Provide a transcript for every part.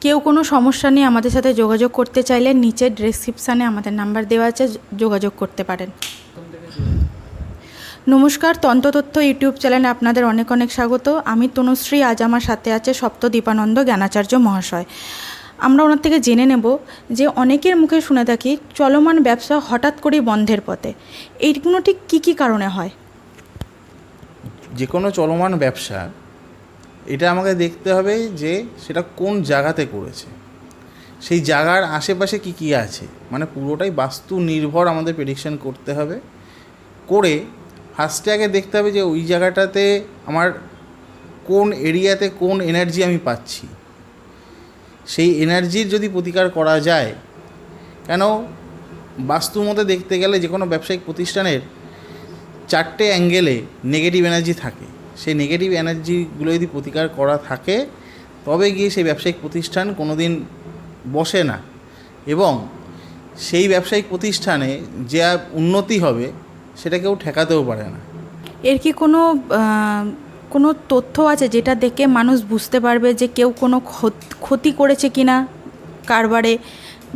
কেউ কোনো সমস্যা নিয়ে আমাদের সাথে যোগাযোগ করতে চাইলে নিচের ডেসক্রিপশানে আমাদের নাম্বার দেওয়া আছে, যোগাযোগ করতে পারেন। নমস্কার তন্ত্রতথ্য ইউটিউব চ্যানেলে আপনাদের অনেক অনেক স্বাগত। আমি তনুশ্রী, আজ আমার সাথে আছে সপ্তদীপানন্দ জ্ঞানাচার্য মহাশয়। আমরা ওনার থেকে জেনে নেব যে অনেকের মুখে শুনে থাকি চলমান ব্যবসা হঠাৎ করেই বন্ধের পথে। এইগুলো ঠিক কী কী কারণে হয়? যে কোনো চলমান ব্যবসা এটা আমাকে দেখতে হবে যে সেটা কোন জায়গাতে করেছে। সেই জায়গার আশেপাশে কি কি আছে? মানে পুরোটাই বাস্তু নির্ভর আমাদের প্রেডিকশন করতে হবে। করে ফার্স্টে আগে দেখতে হবে যে ওই জায়গাটাতে আমার কোন এরিয়াতে কোন এনার্জি আমি পাচ্ছি। সেই এনার্জির যদি প্রতিকার করা যায়, কেন বাস্তুর মধ্যে দেখতে গেলে যে কোনো ব্যবসায়িক প্রতিষ্ঠানের চারটে অ্যাঙ্গেলে নেগেটিভ এনার্জি থাকে। সেই নেগেটিভ এনার্জিগুলো যদি প্রতিকার করা থাকে তবে গিয়ে সেই ব্যবসায়িক প্রতিষ্ঠান কোনো দিন বসে না। এবং সেই ব্যবসায়িক প্রতিষ্ঠানে যে উন্নতি হবে সেটা কেউ ঠেকাতেও পারে না। এর কি কোনো কোনো তথ্য আছে যেটা দেখে মানুষ বুঝতে পারবে যে কেউ কোনো ক্ষতি করেছে কি না কারবারে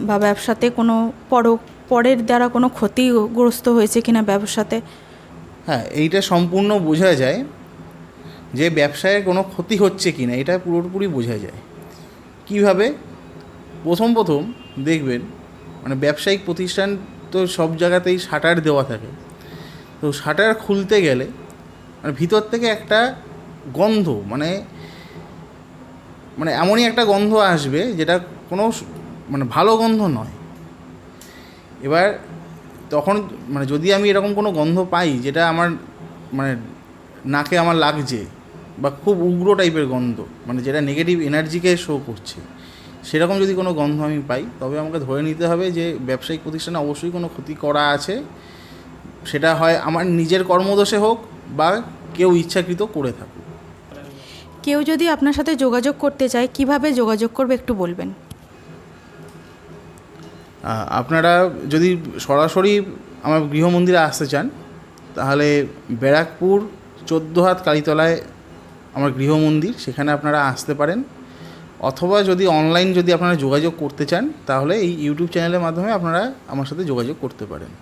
বা ব্যবসাতে কোনো পর পরের দ্বারা কোনো ক্ষতিগ্রস্ত হয়েছে কিনা ব্যবসাতে? হ্যাঁ এইটা সম্পূর্ণ বোঝা যায়। যে ব্যবসায় কোনো ক্ষতি হচ্ছে কি না, এটা পুরোপুরি বোঝা যায়। কীভাবে? প্রথম প্রথম দেখবেন মানে ব্যবসায়িক প্রতিষ্ঠান তো সব জায়গাতেই শাটার দেওয়া থাকে। তো শাটার খুলতে গেলে মানে ভিতর থেকে একটা গন্ধ মানে মানে এমনই একটা গন্ধ আসবে যেটা কোনো মানে ভালো গন্ধ নয়। এবার তখন মানে যদি আমি এরকম কোনো গন্ধ পাই যেটা আমার মানে নাকে আমার লাগছে বা খুব উগ্র টাইপের গন্ধ মানে যেটা নেগেটিভ এনার্জিকে শো করছে। সেরকম যদি কোনো গন্ধ আমি পাই তবে আমাকে ধরে নিতে হবে যে ব্যবসায়িক প্রতিষ্ঠানে অবশ্যই কোনো ক্ষতি করা আছে। সেটা হয় আমার নিজের কর্মদোষে হোক বা কেউ ইচ্ছাকৃত করে থাকুক। কেউ যদি আপনার সাথে যোগাযোগ করতে চায় কীভাবে যোগাযোগ করবে একটু বলবেন? আপনারা যদি সরাসরি আমার গৃহমন্দিরে আসতে চান তাহলে ব্যারাকপুর চোদ্দ হাত কালীতলায় আমার গৃহমন্দির সেখানে আপনারা আসতে পারেন। অথবা যদি অনলাইন যদি আপনারা যোগাযোগ করতে চান, তাহলে এই ইউটিউব চ্যানেলের মাধ্যমে আপনারা আমার সাথে যোগাযোগ করতে পারেন।